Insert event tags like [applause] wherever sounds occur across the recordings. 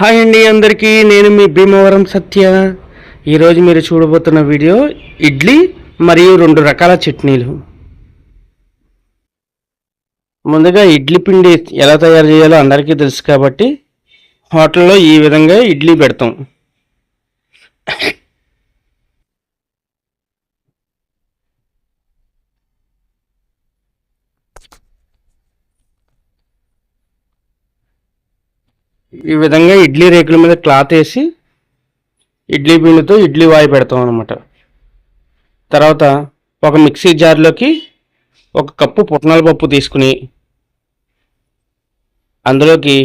Hi అండి అందరికీ నేను మీ భీమవరం సత్య. ఈరోజు మీరు చూడబోతున్న వీడియో ఇడ్లీ మరియు రెండు రకాల చట్నీలు. ముందుగా ఇడ్లీ పిండి ఎలా తయారు చేయాలో అందరికీ తెలుసు కాబట్టి హోటల్లో ఈ విధంగా ఇడ్లీ పెడతాం. ఈ విధంగా ఇడ్లీ రేకుల మీద క్లాత్ వేసి ఇడ్లీ పిండితో ఇడ్లీ వాయి పెడతాం అనమాట తర్వాత ఒక మిక్సీ జార్లోకి ఒక కప్పు పుట్నాల పప్పు తీసుకుని అందులోకి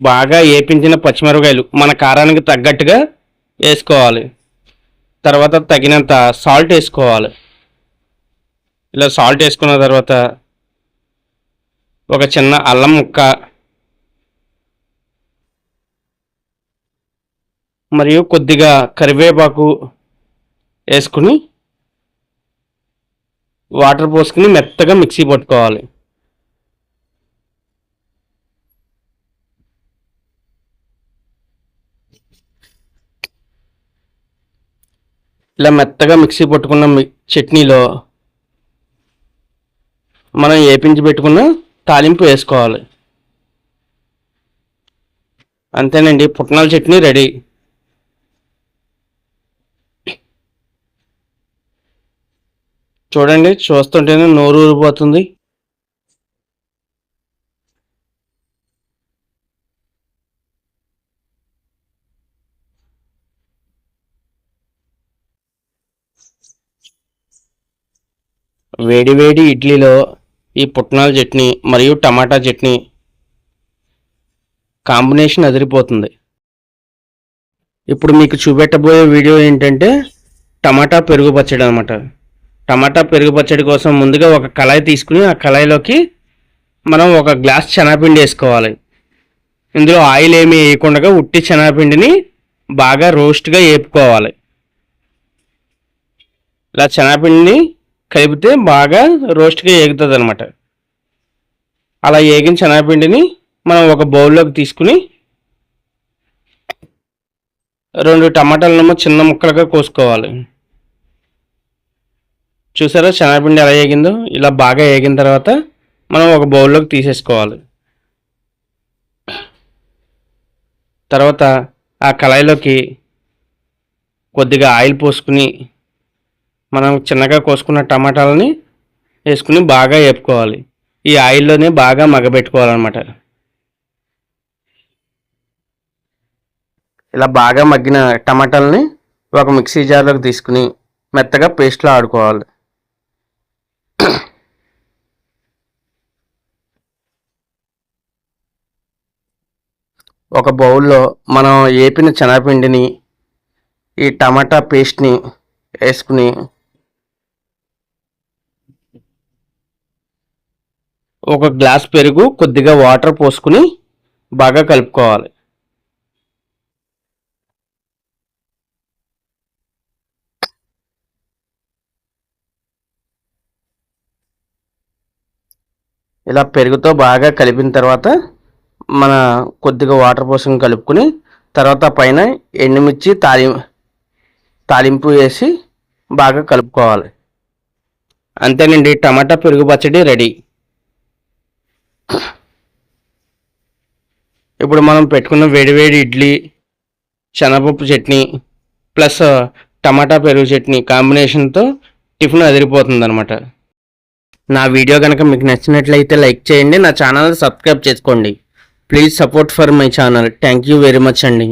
బాగా ఏపించిన పచ్చిమిరపకాయలు మన కారానికి తగ్గట్టుగా వేసుకోవాలి. తర్వాత తగినంత సాల్ట్ వేసుకోవాలి. ఇలా సాల్ట్ వేసుకున్న తర్వాత ఒక చిన్న అల్లం ముక్క మరియు కొద్దిగా కరివేపాకు వేసుకుని వాటర్ పోసుకుని మెత్తగా మిక్సీ పట్టుకోవాలి. ఇలా మెత్తగా మిక్సీ పట్టుకున్న చట్నీలో మనం ఏపించి పెట్టుకున్న తాలింపు వేసుకోవాలి. అంతేనండి పుట్నాల చట్నీ రెడీ. చూడండి చూస్తుంటేనే నోరు ఊరిపోతుంది. వేడి వేడి ఇడ్లీలో ఈ పుట్నాల చట్నీ మరియు టమాటా చట్నీ కాంబినేషన్ అదిరిపోతుంది. ఇప్పుడు మీకు చూపెట్టబోయే వీడియో ఏంటంటే టమాటా పెరుగు పచ్చడి అనమాట టమాటా పెరుగు పచ్చడి కోసం ముందుగా ఒక కళాయి తీసుకుని ఆ కళాయిలోకి మనం ఒక గ్లాస్ శనగపిండి వేసుకోవాలి. ఇందులో ఆయిల్ ఏమీ వేయకుండా ఉట్టి శనగపిండిని బాగా రోస్ట్గా వేపుకోవాలి ఇలా శనగపిండిని కలిపితే బాగా రోస్ట్గా ఏగుతుంది అనమాట అలా ఏగిన శనగపిండిని మనం ఒక బౌల్లోకి తీసుకుని రెండు టమాటాలను చిన్న ముక్కలుగా కోసుకోవాలి. చూసారా శనగపిండి ఎలా వేగిందో ఇలా బాగా వేగిన తర్వాత మనం ఒక బౌల్లోకి తీసేసుకోవాలి. తర్వాత ఆ కళాయిలోకి కొద్దిగా ఆయిల్ పోసుకుని మనం చిన్నగా కోసుకున్న టమాటాలని వేసుకుని బాగా వేపుకోవాలి ఈ ఆయిల్లోనే బాగా మగ్గబెట్టుకోవాలన్నమాట. ఇలా బాగా మగ్గిన టమాటాలని ఒక మిక్సీ జార్లోకి తీసుకుని మెత్తగా పేస్ట్లో ఆడుకోవాలి. [clears throat] ఒక బౌల్లో మనం ఏపిన శనగపిండిని ఈ టమాటా పేస్ట్ని వేసుకుని ఒక గ్లాస్ పెరుగు కొద్దిగా వాటర్ పోసుకుని బాగా కలుపుకోవాలి. ఇలా పెరుగుతో బాగా కలిపిన తర్వాత మన కొద్దిగా వాటర్ పోసుకుని కలుపుకుని తర్వాత పైన ఎండుమిర్చి తాలి తాలింపు వేసి బాగా కలుపుకోవాలి. అంతేనండి టమాటా పెరుగు పచ్చడి రెడీ. ఇప్పుడు మనం పెట్టుకున్న వేడివేడి ఇడ్లీ శనగపప్పు చట్నీ ప్లస్ టమాటా పెరుగు చట్నీ కాంబినేషన్తో టిఫిన్ అదిరిపోతుంది అనమాట నా వీడియో కనుక మీకు నచ్చినట్లయితే లైక్ చేయండి నా ఛానల్ సబ్స్క్రైబ్ చేసుకోండి. Please support for my channel. Thank you very much అండి.